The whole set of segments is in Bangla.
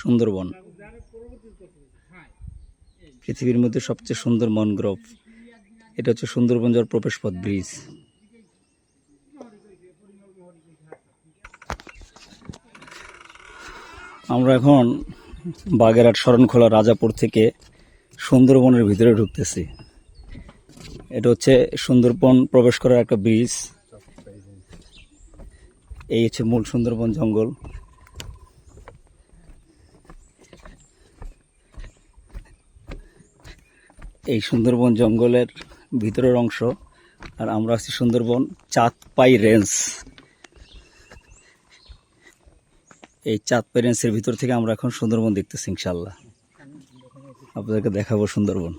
সুন্দরবন। পৃথিবীর মধ্যে সবচেয়ে সুন্দর মনগ্রোভ এটা হচ্ছে সুন্দরবন যাওয়ার প্রবেশপথ ব্রিজ। আমরা এখন বাগেরহাট শরণখোলা রাজাপুর থেকে সুন্দরবনের ভিতরে ঢুকতেছি। এটা হচ্ছে সুন্দরবন প্রবেশ করার একটা ব্রিজ। এই হচ্ছে মূল সুন্দরবন জঙ্গল। এই সুন্দরবন জঙ্গলের ভিতরের অংশ, আর আমরা আছি সুন্দরবন চাঁদপাই রেঞ্জ। এই চাঁদপাই রেঞ্জের ভিতর থেকে আমরা এখন সুন্দরবন দেখতেছি ইনশাল্লাহ আপনাদেরকে দেখাবো সুন্দরবন।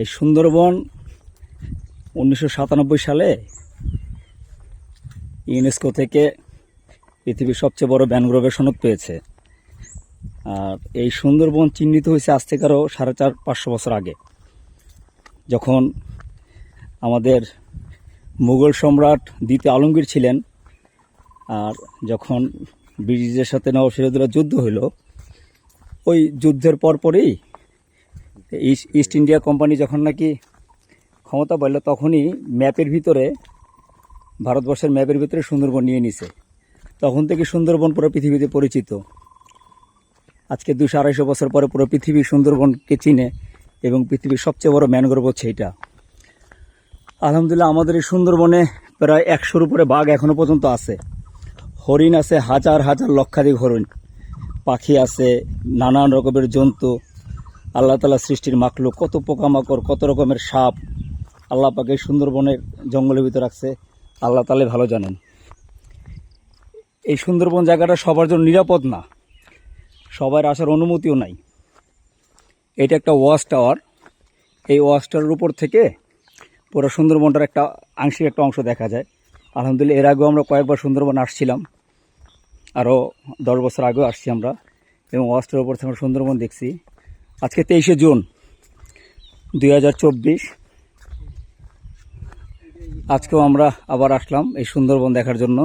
এই সুন্দরবন উনিশশো সাতানব্বই সালে ইউনেস্কো থেকে পৃথিবীর সবচেয়ে বড় ম্যানগ্রোভের সনদ পেয়েছে। আর এই সুন্দরবন চিহ্নিত হয়েছে আজ থেকে আরও সাড়ে চার, পাঁচশো বছর আগে। যখন আমাদের মুঘল সম্রাট দ্বিতীয় আলমগীর ছিলেন, আর যখন ব্রিটিশদের সাথে নবাব সিরাজউদ্দৌলার যুদ্ধ হইল, ওই যুদ্ধের পরপরই ইস্ট ইন্ডিয়া কোম্পানি যখন নাকি ক্ষমতা পাইল, তখনই ম্যাপের ভিতরে, ভারতবর্ষের ম্যাপের ভিতরে সুন্দরবন নিয়ে নিছে। তখন থেকে সুন্দরবন পুরো পৃথিবীতে পরিচিত। আজকে দুশো আড়াইশো বছর পরে পুরো পৃথিবী সুন্দরবনকে চিনে এবং পৃথিবীর সবচেয়ে বড় ম্যানগ্রোভ হচ্ছে এটা। আলহামদুলিল্লাহ, আমাদের এই সুন্দরবনে প্রায় একশোর উপরে বাঘ এখনও পর্যন্ত আছে। হরিণ আছে হাজার হাজার লক্ষাধিক হরিণ। পাখি আছে, নানান রকমের জন্তু আল্লাহ তালা সৃষ্টির মাখলো কত পোকামাকড়, কত রকমের সাপ আল্লাহ পাকে সুন্দরবনের জঙ্গলের ভিতরে রাখছে। আল্লাহ তালে ভালো জানেন। এই সুন্দরবন জায়গাটা সবার জন্য নিরাপদ না। সবার আসার অনুমতিও নাই। এটা একটা ওয়াচ টাওয়ার। এই ওয়াচ টাওয়ারের উপর থেকে পুরো সুন্দরবনটার একটা আংশিক একটা অংশ দেখা যায়। আলহামদুলিল্লাহ, এর আগেও আমরা কয়েকবার সুন্দরবন আসছিলাম। আরও দশ বছর আগেও আসছি আমরা। এবং ওয়াচ টাওয়ারের উপর থেকে আমরা সুন্দরবন দেখছি। আজকে তেইশে জুন, দুই হাজার চব্বিশ। আজকেও আমরা আবার আসলাম এই সুন্দরবন দেখার জন্য।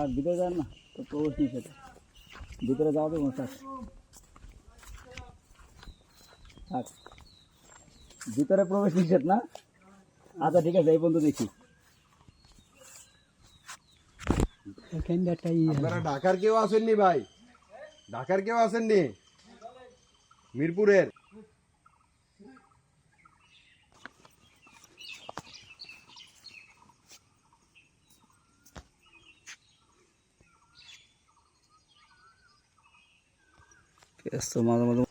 আর ভিতরে যান না, তো প্রবেশ সেটা ভিতরে যাওয়া স্যার থাক। ভিতরে প্রবেশ নিষেধ না? আচ্ছা ঠিক আছে এই পর্যন্ত দেখি। আপনারা ঢাকার কেউ আসেননি ভাই? ঢাকার কেউ আসেননি? মিরপুরের? মাঝে মাঝে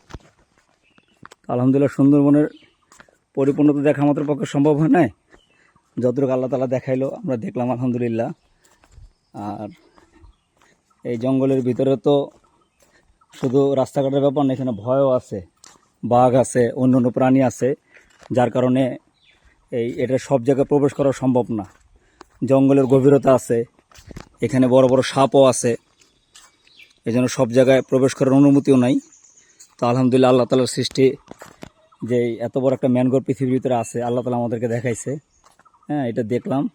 আলহামদুলিল্লাহ সুন্দরবনের পরিপূর্ণতা দেখা আমাদের পক্ষে সম্ভব হয় নাই। যতটুকু আল্লাহ তালা দেখাইলো, আমরা দেখলাম আলহামদুলিল্লাহ। আর এই জঙ্গলের ভিতরে তো শুধু রাস্তাঘাটের ব্যাপার না, এখানে ভয়ও আছে, বাঘ আছে অন্য অন্য প্রাণী আছে, যার কারণে এই এটা সব জায়গায় প্রবেশ করা সম্ভব না। জঙ্গলের গভীরতা আছে, এখানে বড় বড় সাপও আছে এই জন্য সব জায়গায় প্রবেশ করার অনুমতিও নাই। তো আলহামদুলিল্লাহ, আল্লাহ তালার সৃষ্টি যে এত বড় একটা ম্যানগ্রোভ পৃথিবীর ভিতরে আছে, আল্লাহ তালা আমাদেরকে দেখাইছে। হ্যাঁ এটা দেখলাম।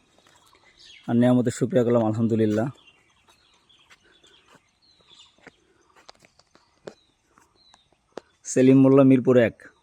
আর নিয়ামতের সুপ্রিয়া করলাম, আলহামদুলিল্লাহ। সেলিম মোল্লা মিরপুর এক।